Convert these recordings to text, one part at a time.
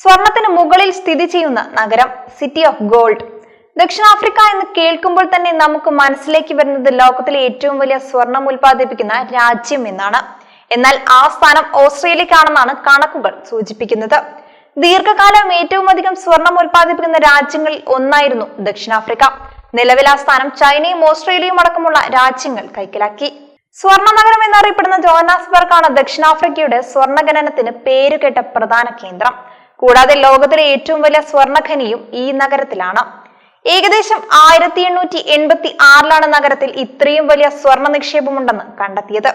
സ്വർണത്തിന് മുകളിൽ സ്ഥിതി ചെയ്യുന്ന നഗരം സിറ്റി ഓഫ് ഗോൾഡ് ദക്ഷിണാഫ്രിക്ക എന്ന് കേൾക്കുമ്പോൾ തന്നെ നമുക്ക് മനസ്സിലേക്ക് വരുന്നത് ലോകത്തിലെ ഏറ്റവും വലിയ സ്വർണം ഉൽപ്പാദിപ്പിക്കുന്ന രാജ്യം എന്നാണ്. എന്നാൽ ആ സ്ഥാനം ഓസ്ട്രേലിയക്കാണെന്നാണ് കണക്കുകൾ സൂചിപ്പിക്കുന്നത്. ദീർഘകാലം ഏറ്റവും അധികം സ്വർണം ഉൽപ്പാദിപ്പിക്കുന്ന രാജ്യങ്ങളിൽ ഒന്നായിരുന്നു ദക്ഷിണാഫ്രിക്ക. നിലവിൽ ആ സ്ഥാനം ചൈനയും ഓസ്ട്രേലിയയും അടക്കമുള്ള രാജ്യങ്ങൾ കൈക്കലാക്കി. സ്വർണ നഗരം എന്നറിയപ്പെടുന്ന ജോഹന്നാസ്ബർഗ് ആണ് ദക്ഷിണാഫ്രിക്കയുടെ സ്വർണ ഖനനത്തിന് പേരുകേട്ട പ്രധാന കേന്ദ്രം. കൂടാതെ ലോകത്തിലെ ഏറ്റവും വലിയ സ്വർണഖനിയും ഈ നഗരത്തിലാണ്. ഏകദേശം ആയിരത്തി എണ്ണൂറ്റി എൺപത്തി ആറിലാണ് നഗരത്തിൽ ഇത്രയും വലിയ സ്വർണ നിക്ഷേപമുണ്ടെന്ന് കണ്ടെത്തിയത്.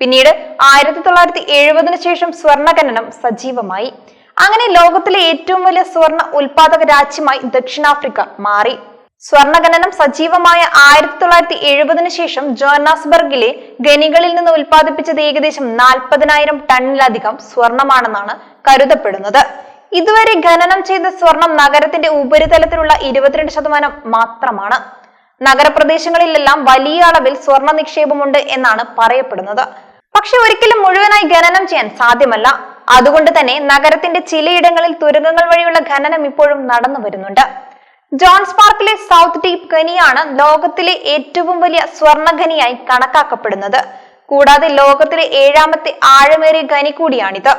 പിന്നീട് ആയിരത്തി തൊള്ളായിരത്തി എഴുപതിനു ശേഷം സ്വർണഖനനം സജീവമായി. അങ്ങനെ ലോകത്തിലെ ഏറ്റവും വലിയ സ്വർണ ഉൽപാദക രാജ്യമായി ദക്ഷിണാഫ്രിക്ക മാറി. സ്വർണഖനനം സജീവമായ ആയിരത്തി തൊള്ളായിരത്തി എഴുപതിനു ശേഷം ജോനാസ്ബർഗിലെ ഖനികളിൽ നിന്ന് ഉൽപ്പാദിപ്പിച്ചത് ഏകദേശം നാൽപ്പതിനായിരം ടണ്ണിലധികം സ്വർണമാണെന്നാണ് കരുതപ്പെടുന്നത്. ഇതുവരെ ഖനനം ചെയ്ത സ്വർണം നഗരത്തിന്റെ ഉപരിതലത്തിലുള്ള ഇരുപത്തിരണ്ട് ശതമാനം മാത്രമാണ്. നഗരപ്രദേശങ്ങളിലെല്ലാം വലിയ അളവിൽ സ്വർണ നിക്ഷേപമുണ്ട് എന്നാണ് പറയപ്പെടുന്നത്. പക്ഷെ ഒരിക്കലും മുഴുവനായി ഖനനം ചെയ്യാൻ സാധ്യമല്ല. അതുകൊണ്ട് തന്നെ നഗരത്തിന്റെ ചിലയിടങ്ങളിൽ തുരങ്കങ്ങൾ വഴിയുള്ള ഖനനം ഇപ്പോഴും നടന്നു വരുന്നുണ്ട്. ജോൺസ് പാർക്കിലെ സൗത്ത് ഡീപ് ഖനിയാണ് ലോകത്തിലെ ഏറ്റവും വലിയ സ്വർണഖനിയായി കണക്കാക്കപ്പെടുന്നത്. കൂടാതെ ലോകത്തിലെ ഏഴാമത്തെ ആഴമേറിയ ഖനി കൂടിയാണിത്.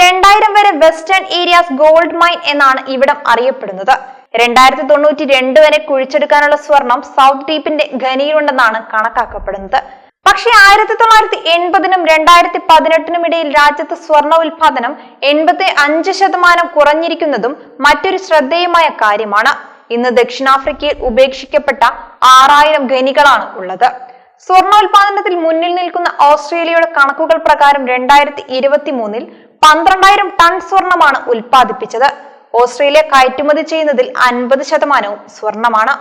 രണ്ടായിരം വരെ വെസ്റ്റേൺ ഏരിയാസ് ഗോൾഡ് മൈൻ എന്നാണ് ഇവിടം അറിയപ്പെടുന്നത്. രണ്ടായിരത്തി തൊണ്ണൂറ്റി രണ്ട് വരെ കുഴിച്ചെടുക്കാനുള്ള സ്വർണം സൗത്ത് ദ്വീപിന്റെ ഖനിയിലുണ്ടെന്നാണ് കണക്കാക്കപ്പെടുന്നത്. പക്ഷേ ആയിരത്തി തൊള്ളായിരത്തി എൺപതിനും രണ്ടായിരത്തി പതിനെട്ടിനും ഇടയിൽ രാജ്യത്ത് സ്വർണ ഉൽപാദനം എൺപത്തി അഞ്ച് ശതമാനം കുറഞ്ഞിരിക്കുന്നതും മറ്റൊരു ശ്രദ്ധേയമായ കാര്യമാണ്. ഇന്ന് ദക്ഷിണാഫ്രിക്കയിൽ ഉപേക്ഷിക്കപ്പെട്ട ആറായിരം ഖനികളാണ് ഉള്ളത്. സ്വർണോൽപാദനത്തിൽ മുന്നിൽ നിൽക്കുന്ന ഓസ്ട്രേലിയയുടെ കണക്കുകൾ പ്രകാരം രണ്ടായിരത്തി ഇരുപത്തി മൂന്നിൽ പന്ത്രണ്ടായിരം ടൺ സ്വർണമാണ് ഉൽപ്പാദിപ്പിച്ചത്. ഓസ്ട്രേലിയ കയറ്റുമതി ചെയ്യുന്നതിൽ അൻപത് ശതമാനവും സ്വർണമാണ്.